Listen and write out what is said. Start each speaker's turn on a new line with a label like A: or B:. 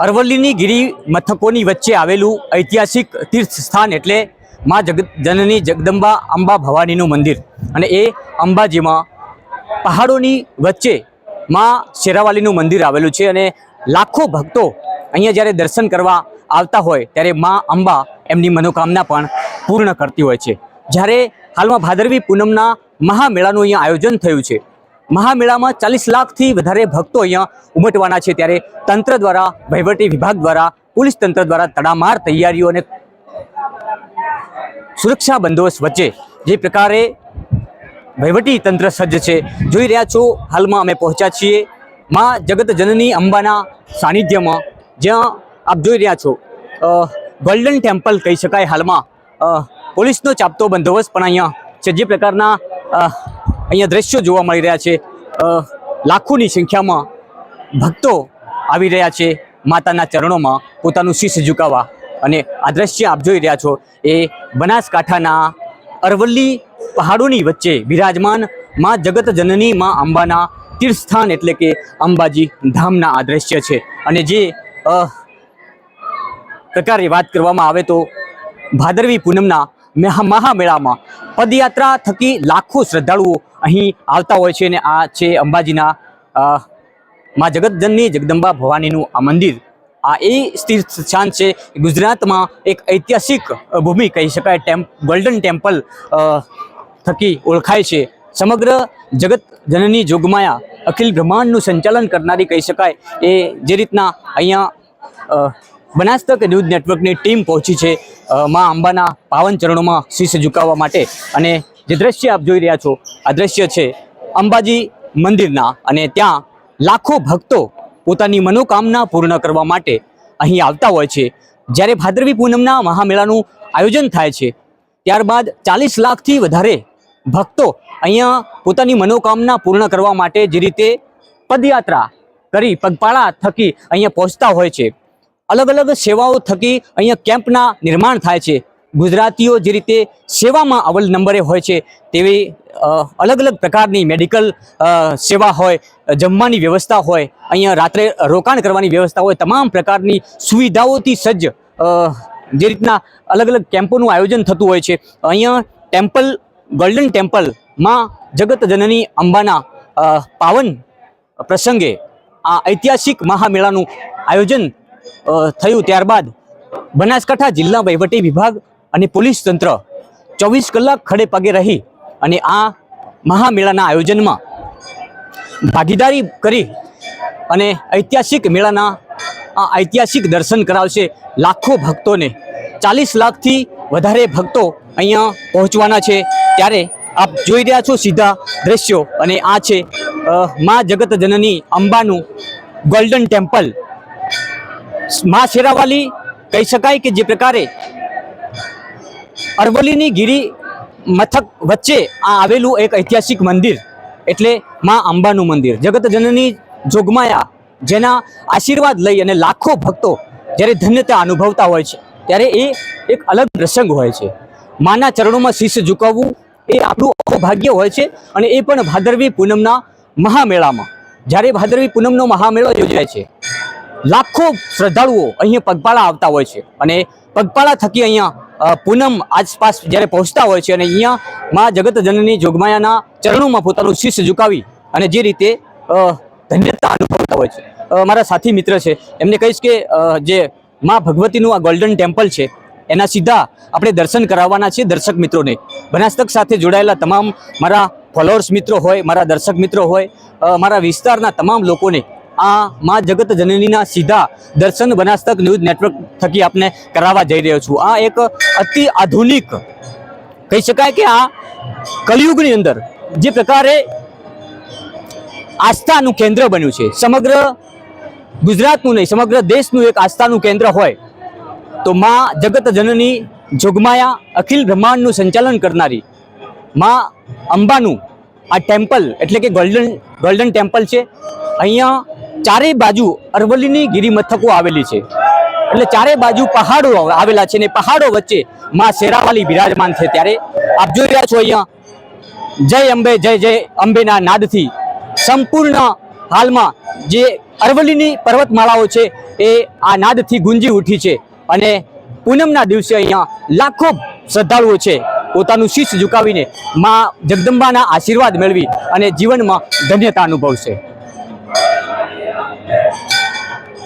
A: અરવલ્લીની ગીરી મથકોની વચ્ચે આવેલું ઐતિહાસિક તીર્થ સ્થાન એટલે માં જગત જનની જગદંબા અંબા ભવાનીનું મંદિર. અને એ અંબાજીમાં પહાડોની વચ્ચે માં શેરાવાલીનું મંદિર આવેલું છે અને લાખો ભક્તો અહીંયા જ્યારે દર્શન કરવા આવતા હોય ત્યારે માં અંબા એમની મનોકામના પણ પૂર્ણ કરતી હોય છે. જ્યારે હાલમાં ભાદરવી પૂનમના મહામેળાનું અહીંયા આયોજન થયું છે મહામેળામાં ચાલીસ લાખથી વધારે ભક્તો અહીંયા ઉમટવાના છે ત્યારે તંત્ર દ્વારા, વહીવટી વિભાગ દ્વારા, પોલીસ તંત્ર દ્વારા તડામાર તૈયારીઓ અને સુરક્ષા બંદોબસ્ત વચ્ચે જે પ્રકારે વહીવટી તંત્ર સજ્જ છે. જોઈ રહ્યા છો, હાલમાં અમે પહોંચ્યા છીએ માં જગત જનની અંબાના સાનિધ્યમાં. જ્યાં આપ જોઈ રહ્યા છો ગોલ્ડન ટેમ્પલ કહી શકાય હાલમાં. પોલીસનો ચાપતો બંદોબસ્ત પણ અહીંયા છે. જે પ્રકારના અહીંયા દ્રશ્યો જોવા મળી રહ્યા છે. લાખોની સંખ્યામાં ભક્તો આવી રહ્યા છે માતાના ચરણોમાં પોતાનું શીશ ઝુકાવવા. અને આ દ્રશ્ય આપ જોઈ રહ્યા છો, એ બનાસકાંઠાના અરવલ્લી પહાડોની વચ્ચે બિરાજમાનમાં જગત જનની માં અંબાના તીર્થસ્થાન એટલે કે અંબાજી ધામના આ દ્રશ્ય છે. અને જે પ્રકારે વાત કરવામાં આવે તો ભાદરવી પૂનમના મહામેળામાં પદયાત્રા થકી લાખો શ્રદ્ધાળુઓ અહીં આવતા હોય છે અને આ છે અંબાજીના માં જગતજનની જગદંબા ભવાનીનું આ મંદિર. આ એ તીર્થ સ્થાન છે, ગુજરાતમાં એક ઐતિહાસિક ભૂમિ કહી શકાય, ટેમ્પ, ગોલ્ડન ટેમ્પલ થકી ઓળખાય છે. સમગ્ર જગત જનની જોગમાયા અખિલ બ્રહ્માંડનું સંચાલન કરનારી કહી શકાય, એ જે રીતના અહીંયા બનાસતક ન્યૂઝ નેટવર્કની ટીમ પહોંચી છે માં અંબાના પાવન ચરણોમાં શીશ ઝુકાવવા માટે. અને જે દ્રશ્ય આપ જોઈ રહ્યા છો, આ દ્રશ્ય છે અંબાજી મંદિરના. અને ત્યાં લાખો ભક્તો પોતાની મનોકામના પૂર્ણ કરવા માટે અહીં આવતા હોય છે. જ્યારે ભાદરવી પૂનમના મહામેળાનું આયોજન થાય છે, ત્યારબાદ ચાલીસ લાખથી વધારે ભક્તો અહીંયા પોતાની મનોકામના પૂર્ણ કરવા માટે જે રીતે પદયાત્રા કરી, પગપાળા થકી અહીંયા પહોંચતા હોય છે. અલગ અલગ સેવાઓ થકી અહીંયા કેમ્પના નિર્માણ થાય છે. ગુજરાતીઓ જે રીતે સેવામાં અવલ નંબરે હોય છે, તેવી અલગ અલગ પ્રકારની મેડિકલ સેવા હોય, જમવાની વ્યવસ્થા હોય, અહીંયા રાત્રે રોકાણ કરવાની વ્યવસ્થા હોય, તમામ પ્રકારની સુવિધાઓથી સજ્જ જે રીતના અલગ અલગ કેમ્પોનું આયોજન થતું હોય છે. અહીંયા ટેમ્પલ, ગોલ્ડન ટેમ્પલમાં જગત જનની અંબાના પાવન પ્રસંગે આ ઐતિહાસિક મહામેળાનું આયોજન થયું ત્યારબાદ બનાસકાંઠા જિલ્લા વહીવટી વિભાગ અને પોલીસ તંત્ર ચોવીસ કલાક ખડે પગે રહી અને આ મહામેળાના આયોજનમાં ભાગીદારી કરી અને ઐતિહાસિક મેળાના, આ ઐતિહાસિક દર્શન કરાવશે. લાખો ભક્તોને ચાલીસ લાખથી વધારે ભક્તો અહીંયા પહોંચવાના છે. ત્યારે આપ જોઈ રહ્યા છો સીધા દ્રશ્યો અને આ છે મા જગત જનની અંબાનું ગોલ્ડન ટેમ્પલ મા શેરાવાલી કહી શકાય કે જે પ્રકારે અરવલ્લીની ગિરી મથક વચ્ચે આ આવેલું એક ઐતિહાસિક મંદિર, એટલે મા અંબાનું મંદિર. જગત જનની જોગમાયા જેના આશીર્વાદ લઈ અને લાખો ભક્તો જ્યારે ધન્યતા અનુભવતા હોય છે, ત્યારે એ એક અલગ પ્રસંગ હોય છે. માના ચરણોમાં શીશ ઝુકાવવું એ આપણું અહોભાગ્ય હોય છે અને એ પણ ભાદરવી પૂનમના મહામેળામાં. જ્યારે ભાદરવી પૂનમનો મહામેળો યોજાય છે લાખો શ્રદ્ધાળુઓ અહીંયા પગપાળા આવતા હોય છે. અને પગપાળા થકી અહીંયા પૂનમ આસપાસ જ્યારે પહોંચતા હોય છે અને અહીંયા માં જગત જનની જોગમાયાના ચરણોમાં પોતાનું શીશ ઝુકાવી અને જે રીતે ધન્યતા અનુભવતા હોય છે. મારા સાથી મિત્ર છે, એમને કહીશ કે જે માં ભગવતીનું આ ગોલ્ડન ટેમ્પલ છે, એના સીધા આપણે દર્શન કરાવવાના છે દર્શક મિત્રોને. બનાસ્તક સાથે જોડાયેલા તમામ મારા ફોલોઅર્સ મિત્રો હોય, મારા દર્શક મિત્રો હોય મારા વિસ્તારના તમામ લોકોને આ માં જગત જનનીના સીધા દર્શન બનાસતક ન્યૂઝ નેટવર્ક થકી આપને કરાવવા જઈ રહ્યો છું. આ એક અતિ આધુનિક કહી શકાય કે આ કલિયુગની અંદર જે પ્રકારે આસ્થાનું કેન્દ્ર બન્યું છે. સમગ્ર ગુજરાતનું નહીં, સમગ્ર દેશનું એક આસ્થાનું કેન્દ્ર હોય તો માં જગત જનની જોગમાયા, અખિલ બ્રહ્માંડનું સંચાલન કરનારી માં અંબાનું આ ટેમ્પલ એટલે કે ગોલ્ડન ગોલ્ડન ટેમ્પલ છે. અહીંયા ચારેય બાજુ અરવલ્લીની ગીરી મથકો આવેલી છે. એટલે ચારે બાજુ પહાડો આવેલા છે ને પહાડો વચ્ચે માં શેરાવાલી બિરાજમાન છે ત્યારે આપ જોઈ રહ્યા છો અહીંયા, જય અંબે, જય જય અંબેના નાદથી સંપૂર્ણ હાલમાં જે અરવલ્લીની પર્વતમાળાઓ છે એ આ નાદથી ગુંજી ઉઠી છે અને પૂનમના દિવસે અહીંયા લાખો શ્રદ્ધાળુઓ છે પોતાનું શીશ ઝુકાવીને માં જગદંબાના આશીર્વાદ મેળવી અને જીવનમાં ધન્યતા અનુભવશે.